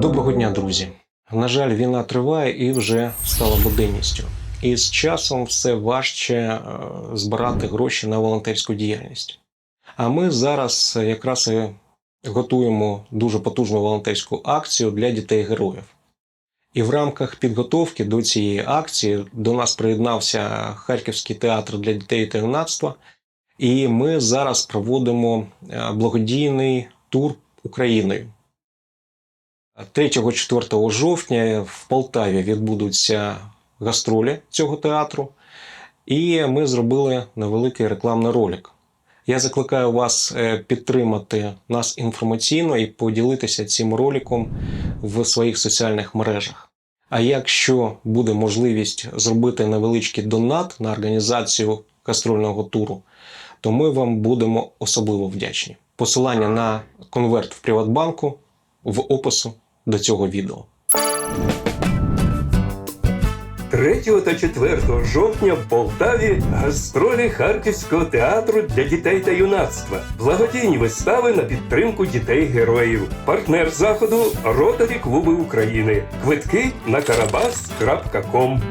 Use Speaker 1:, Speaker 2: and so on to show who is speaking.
Speaker 1: Доброго дня, друзі. На жаль, війна триває і вже стала буденністю. І з часом все важче е, збирати гроші на волонтерську діяльність. А ми зараз якраз і готуємо дуже потужну волонтерську акцію для дітей-героїв. І в рамках підготовки до цієї акції до нас приєднався Харківський театр для дітей та юнацтва. І ми зараз проводимо е, благодійний тур Україною. 3-4 жовтня в Полтаві відбудуться гастролі цього театру, і ми зробили невеликий рекламний ролик. Я закликаю вас е, підтримати нас інформаційно і поділитися цим роликом в своїх соціальних мережах. А якщо буде можливість зробити невеличкий донат на організацію гастрольного туру, то ми вам будемо особливо вдячні. Посилання на конверт в Приватбанку в опису до цього відео.
Speaker 2: 3 та 4 жовтня в Полтаві гастролі Харківського театру для дітей та юнацтва. Благодійні вистави на підтримку дітей-героїв. Партнер заходу Ротарі Клуби України. Квитки на карабас.ком.